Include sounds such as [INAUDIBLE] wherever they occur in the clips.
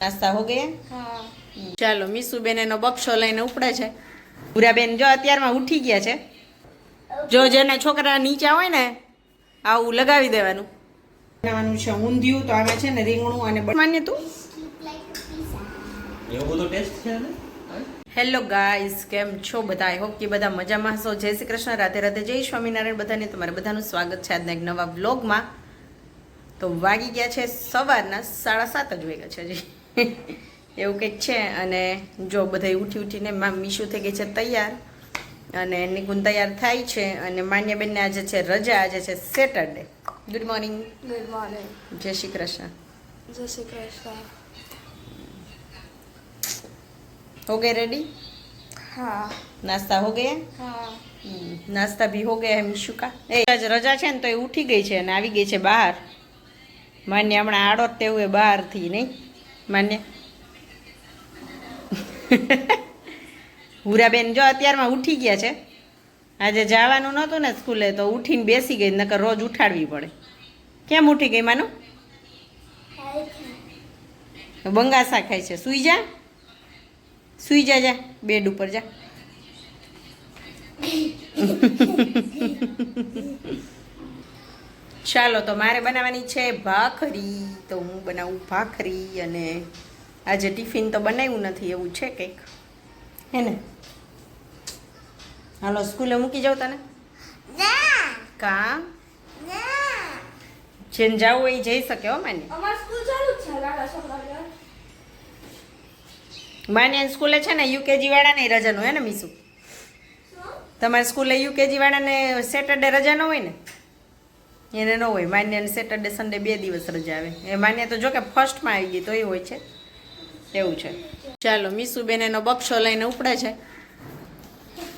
નાસ્તા હો ગયા? हाँ ચાલો મીસુબેન એનો બક્ષો લઈને ઉપડે છે. ભૂરાબેન જો અત્યારમાં ઉઠી ગયા છે. જો જેને છોકરા નીચા હોય ને આવું લગાવી દેવાનું. બનાવવાનું છે ઊંધિયું તો આમાં છે ને રીંગણું અને માન્ય તું? હેલો ગાઈઝ કેમ છો બધા? આઈ હોપ કે બધા મજામાં હશો. જય શ્રી કૃષ્ણ રાધે રાધે જય સ્વામિનારાયણ બધાને તમારે બધાનું સ્વાગત છે આજના એક નવા વ્લોગમાં તો વાગી ગયા છે સવારના સાડા સાત જ વાગ્યા છે હજી. [LAUGHS] એવું કંઈક છે અને જો બધા ઉઠી ઉઠીને મીશુ થઈ ગઈ છે તૈયાર અને નિકુંજ તૈયાર થાય છે અને માન્યબેનને આજે છે રજા આજે છે Saturday good morning good morning જય શ્રી કૃષ્ણ. જય શ્રી કૃષ્ણ. હો ગયે રેડી હા. નાસ્તા હો ગયા? હા. નાસ્તા ભી હો ગયા મીશુ કા? એ આજ રજા છે ને તો એ ઉઠી ગઈ છે અને આવી ગઈ છે બહાર. માન્ય હમણાં આડો તેવું એ બહારથી નહીં. માન્ય. હુરાબેન જો અત્યારમાં ઉઠી ગયા છે. આજે જવાનું નહોતું ને સ્કૂલે તો ઉઠીને બેસી ગઈ, નકર રોજ ઉઠાડવી પડે. કેમ ઉઠી ગઈ માનું? બંગાસા ખાય છે. સુઈ જા. સુઈ જા જા. બેડ ઉપર જા. [LAUGHS] ચાલો તો મારે બનાવવાની છે ભાખરી. તો હું બનાવું ભાખરી અને આજે ટિફિન તો બનાવ્યું નથી એવું છે કંઈક. હે ને? હાલો સ્કૂલે મૂકી જાઉં તને. કા જેને જવું એ જઈ શકે હો માને. માન્ય સ્કૂલે છે ને યુકેજી વાળાને રજાનું હે ને મીસુ? તમારે સ્કૂલે યુકેજી વાળાને સેટરડે રજાનો હોય ને? એને ન હોય. માન્યને સેટરડે સન્ડે બે દિવસ રજા આવે. એ માન્ય તો જો કે ફર્સ્ટમાં આવી ગઈ તો એ હોય છે. એવું છે. ચાલો મીસુબેન એનો બક્ષો લઈને ઉપડે છે.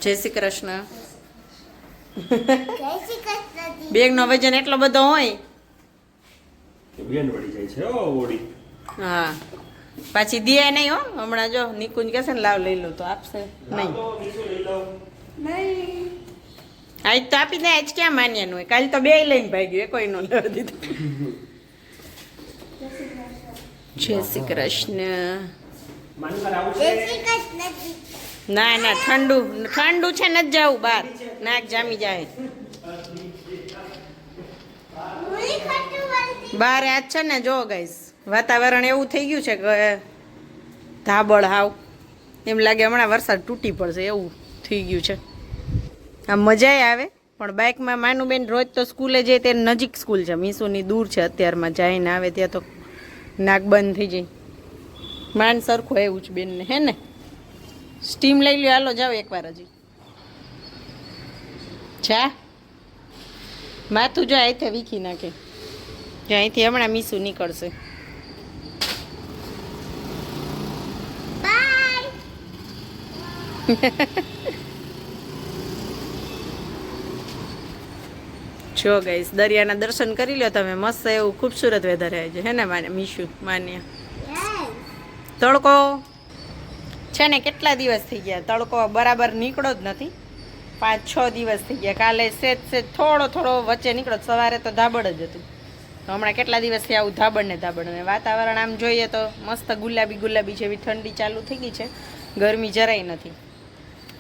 જય શ્રી કૃષ્ણ. બેગનો વજન એટલો બધો હોય. બેન વળી જાય છે ઓ ઓડી હા. પાછી દે નહીં હો. હમણાં જો નિકુંજ કહેશે ને લાવ લઈ લો તો આપશે. નહીં. नहीं આજ તો આપી દે આજ ક્યાં માન્યાનું હોય? કાલ તો બે લઈને ભાગ્યું કોઈ નો લેવા દીધું. જય શ્રી કૃષ્ણ. ના ના, ઠંડુ ઠંડુ છે ન જવું બહાર. નાક જામી જાય. બહાર આજ છે ને, જો ગઈશ વાતાવરણ એવું થઈ ગયું છે કે, ધાબળ હાવ. એમ લાગે હમણાં વરસાદ તૂટી પડશે, એવું થઈ ગયું છે. આમ મજાય આવે. પણ બાઇકમાં માનુબેન રોજ તો સ્કૂલે જાય તે નજીક સ્કૂલ છે. મીસુની દૂર છે અત્યારમાં જઈને આવે ત્યાં તો નાક બંધ થઈ જાય. માન સરખો એવું જ બેનને હે ને? સ્ટીમ લઈ લ્યો. હાલો જાઓ એકવાર હજી. જા. માથું જો અહીંથી વીખી નાખે. જો અહીંથી હમણાં મીસું નીકળશે. [LAUGHS] જો ગઈશ દરિયાના દર્શન કરી લો તમે. મસ્ત એવું ખૂબસૂરત વેધર છે. હે ને માને મીશુ માન્ય? તડકો? છે ને કેટલા દિવસ થઈ ગયા? તડકો બરાબર નીકળો જ નથી. પાંચ છ દિવસ થઈ ગયા. કાલે સેજ સેજ થોડો થોડો વચ્ચે નીકળો. સવારે તો ધાબળ જ હતું. તો હમણાં કેટલા દિવસથી આવું ધાબળ ને ધાબળ. ને વાતાવરણ આમ જોઈએ તો મસ્ત ગુલાબી ગુલાબી જેવી ઠંડી ચાલુ થઈ ગઈ છે. ગરમી જરાય નથી.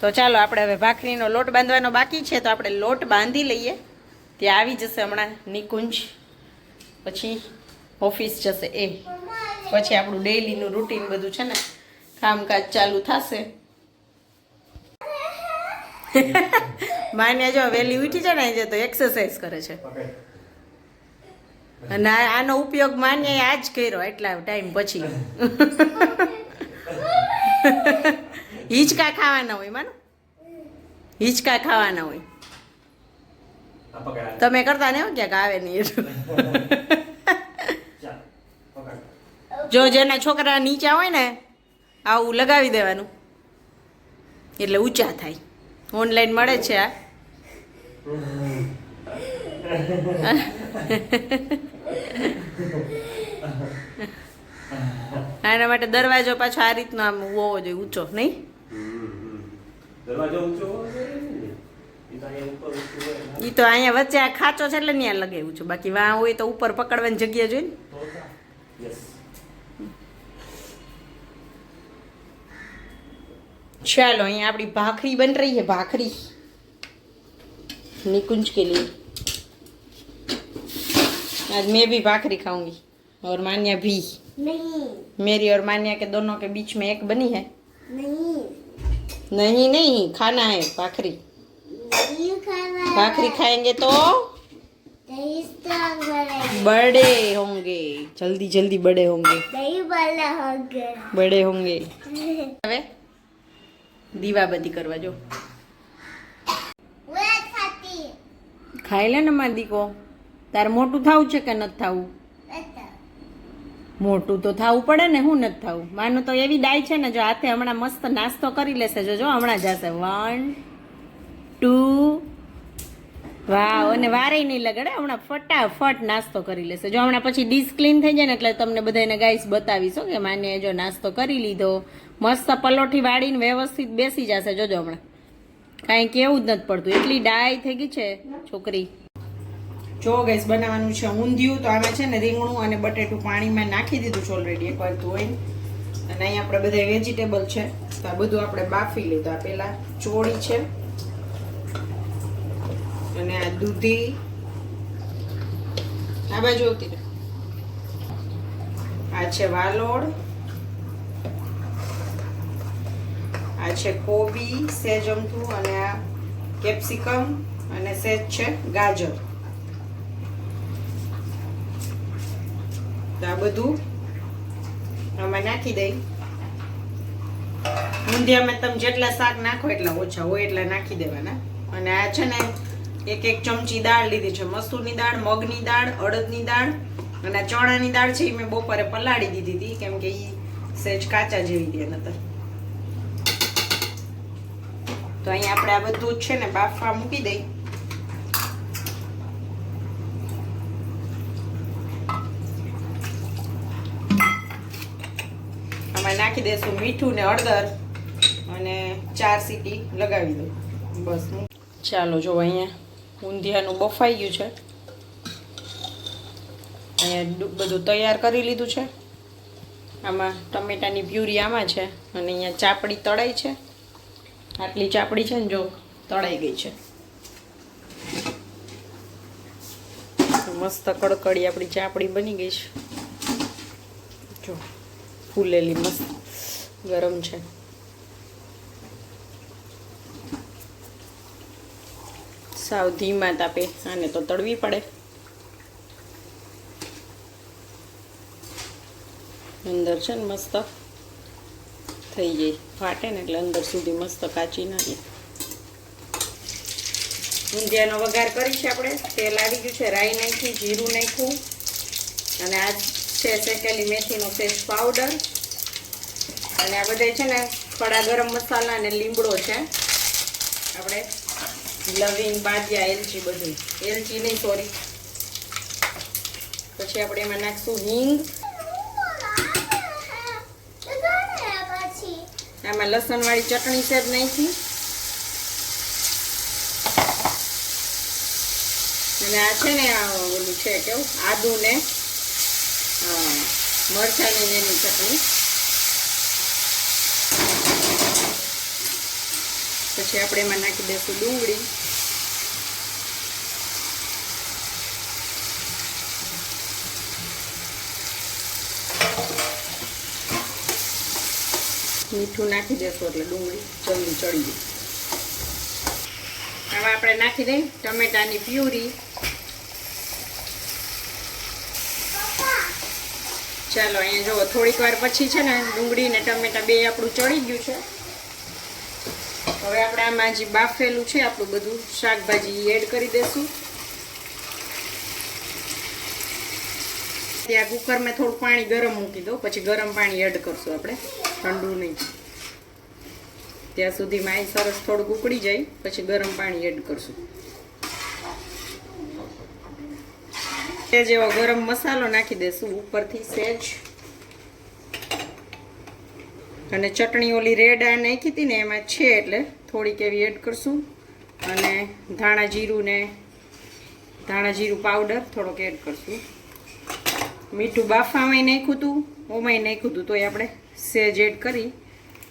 તો ચાલો આપણે હવે ભાખરીનો લોટ બાંધવાનો બાકી છે. તો આપણે લોટ બાંધી લઈએ. ત્યાં આવી જશે હમણાં નિકુંજ. પછી ઓફિસ જશે એ. પછી આપણું ડેઈલીનું રૂટીન બધું છે ને કામકાજ ચાલુ થશે. [LAUGHS] માન્યા જો વહેલી ઉઠી છે ને જે તો એક્સરસાઇઝ કરે છે. અને આનો ઉપયોગ માન્યાએ આજ કર્યો એટલા ટાઈમ પછી. [LAUGHS] હિંચકા ખાવાના હોય માનો. હિંચકા ખાવાના હોય. તમે કરતા ને હો ક્યાંક આવે નહીં જો જેના છોકરા નીચા હોય ને આવું લગાવી દેવાનું એટલે ઊંચા થાય ઓનલાઈન મળે છે આ આના માટે દરવાજો પાછો આ રીતનો આમ હોવો જોઈએ ઊંચો નહીં દરવાજો ઊંચો એ તો અહીંયા વચ્ચે આ ખાચો છે એટલે ત્યાં લગાવ્યું છું બાકી વાં હોય તો ઉપર પકડવાની જગ્યા જોઈએ ને ચાલો અહીંયા આપણી ભાખરી બન રહી છે ભાખરી निकुंज के लिए आज मैं भी भाखरी खाऊँगी और मान्या भी नहीं मेरी और मान्या के दोनों के बीच में एक बनी है नहीं नहीं नहीं खाना है भाखरी भाखरी खाएंगे तो दही स्ट्रॉन्ग बनेगा बड़े होंगे जल्दी जल्दी बड़े होंगे दही वाला हो गया બડે હોંગે હવે દીવાબત્તી કરવા જો वो खाती ખાઈ લે ને માર દીકો તારે મોટું થવું છે કે નથી થવું बता મોટું તો થવું પડે ને હું નથી થવું માનું તો એવી ડાય છે ને જો હાથે હમણાં મસ્ત નાસ્તો કરી લેશે જો જો હમણાં જશે વન ટુ વાવ, અને વારે નહીં લગડે, હમણાં ફટાફટ નાસ્તો કરી લેશે. જો હમણાં પછી ડીશ ક્લીન થઈ જાય ને, એટલે તમને બધાને ગાઈસ બતાવીશું કે માને જો નાસ્તો કરી લીધો. મસ્ત પલોઠી વાળીને વ્યવસ્થિત બેસી જશે. જોજો હમણાં. કાંઈ કેવું જ નથી પડતું. એટલી ડાય થઈ ગઈ છે છોકરી. જો ગેસ બનાવવાનું છે ઊંધિયું. તો આમાં છે ને રીંગણું અને બટેટું પાણીમાં નાખી દીધું છે ઓલરેડી એકવાર ધોઈને. અને અહીં આપણે બધા વેજીટેબલ છે. તો આ બધું આપણે બાફી લીધું. આ પહેલાં ચોળી છે. અને આ દૂધી. આ બાજુ આવતી આ છે વાલોડ આ છે કોબી, સેજ અમથું અને આ કેપ્સિકમ અને સેજ છે ગાજર. તો આ બધું આમાં નાખી દઈ. ઊંધિયામાં તમે જેટલા શાક નાખો એટલા ઓછા હોય એટલા નાખી દેવાના. અને આ છે ને એક એક ચમચી દાળ લીધી છે. મસૂરની દાળ, મગની દાળ, અડદની દાળ અને ચણાની દાળ છે એ મેં બપોરે પલાળી દીધી હતી, કેમ કે એ સહેજ કાચા જેવી દે નતર તો અહીંયા આપણે આ બધું છે ને બાફવા મૂકી દઈ. આમાં નાખી દઈશું મીઠું ને હળદર અને ચાર સીટી લગાવી દઉં. બસ. ચાલો, જો અહીંયા ઊંધિયાનું બફાઈ ગયું છે. અહીંયા બધું તૈયાર કરી લીધું છે. આમાં ટમેટાની પ્યુરી આમાં છે અને અહીંયા ચાપડી તળાઈ છે. આટલી ચાપડી છે ને જો તળાઈ ગઈ છે. મસ્ત કડકડી આપણી ચાપડી બની ગઈ છે. જો ફૂલેલી મસ્ત ગરમ છે. સાવ ધીમા તાપે આને તો તળવી પડે. અંદર છે ને મસ્ત થઈ જાય ફાટે ને એટલે અંદર સુધી મસ્ત કાચી નાખીએ ઊંધિયાનો વઘાર કરીશ આપણે. તેલ આવી ગયું છે, રાઈ નાખી, જીરું નાખ્યું. અને આ છે શેકેલી મેથીનો ફેસ પાવડર અને આ બધા છે ને થોડા ગરમ મસાલા અને લીમડો છે. આપણે લવિંગ, બાજિયા, એલચી બધું. એલચી નહીં, સોરી. પછી આપણે એમાં નાખશું હિંગ. આમાં લસણવાળી ચટણી છે જ નાખી. અને આ છે ને, આ ઓલું છે કેવું? આદુ ને મરચાની એની ચટણી. પછી આપણે એમાં નાખી દઈશું ડુંગળી. મીઠું નાખી દેશું એટલે ડુંગળી જલ્દી ચડી જાય હવે આપણે નાખી દઈએ ટમેટાની પ્યુરી. ચાલો અહીંયા જુઓ થોડીક વાર પછી છે ને ડુંગળી ને ટમેટા બે આપણું ચડી ગયું છે. હવે આપણે આમાં જે બાફેલું છે, આપણું બધું શાકભાજી એડ કરી દઈશું ત્યાં કુકરમાં થોડું પાણી ગરમ મૂકી દો પછી ગરમ પાણી એડ કરશું આપણે, ઠંડુ નહીં. ત્યાં સુધીમાં અહીં સરસ થોડુંક ઉકળી જાય, પછી ગરમ પાણી એડ કરશું. તે જેવો ગરમ મસાલો નાખી દેશું ઉપરથી સેજ. અને ચટણી ઓલી રેડ આ નાખી હતી ને એમાં છે એટલે થોડીક એવી એડ કરશું. અને ધાણા જીરું ને ધાણા જીરું પાવડર થોડોક એડ કરશું. મીઠું બાફામાંય નાખ્યું હતું ઓમાંય નાખ્યું હતું તોય આપણે સેજ એડ કરી.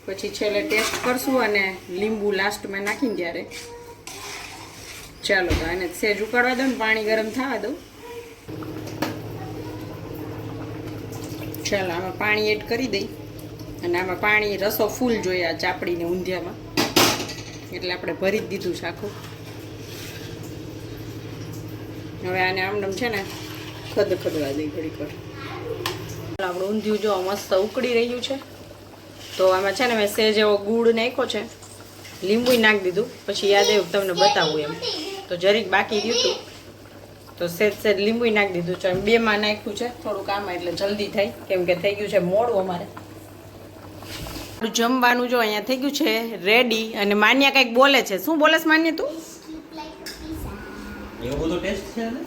પછી છેલ્લે ટેસ્ટ કરશું અને લીંબુ લાસ્ટમાં નાખીને ત્યારે ચાલો તો આને સેજ ઉકાળવા દો ને પાણી ગરમ થવા દો ચાલો, આમાં પાણી એડ કરી દઈ. અને આમાં પાણી, રસો ફૂલ જોઈએ આ ચાપડીને ઊંધિયામાં. એટલે આપણે ભરી જ દીધું છે આખું હવે આને આમડમ છે ને ખદ ખદવા દઈ ઘડી વાર. આપણું ઊંધિયું જો મસ્ત ઉકળી રહ્યું છે. તો આમાં છે ને મેં સેજ એવો ગુડ નાખ્યો છે. લીંબુ નાખી દીધું. પછી યાદ આવ્યું તમને બતાવું એમ. તો જરીક બાકી રહ્યું હતું. તો સેજ સેજ લીંબુ નાખી દીધું છે. બે માં નાખ્યું છે. થોડુંક આમાં એટલે જલ્દી થાય. કેમ કે થઈ ગયું છે મોડું અમારે. જમવાનું જો અહીંયા થઈ ગયું છે રેડી અને માન્યા કંઈક બોલે છે. શું બોલે છે માન્ય તું? ટેસ્ટ છે ને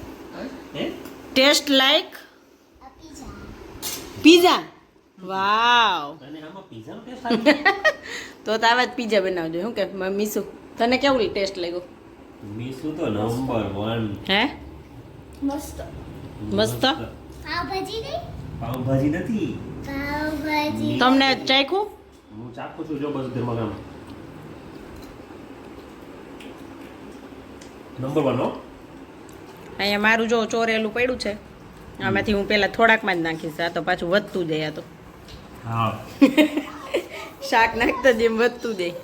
હે? ટેસ્ટ લાઈક પીઝા વાવ તો તો આવા જ પીઝા બનાવજો. શું કે મીસુ તને કેવું ટેસ્ટ લાગ્યો? મીસુ તો નંબર 1 હે? મસ્ત. મસ્ત. પાવભાજી નહીં? પાવભાજી નથી. પાવભાજી. તમને ચાખ્યું હું ચાખું છું જો બસ કામ નંબર વન હો. અહીંયા મારું જો ચોરેલું પડ્યું છે આમાંથી હું પહેલાં થોડાકમાં જ નાખીશ આ તો પાછું વધતું જાય આ તો. હા. [LAUGHS] શાક નાખતા જેમ વધતું જાય.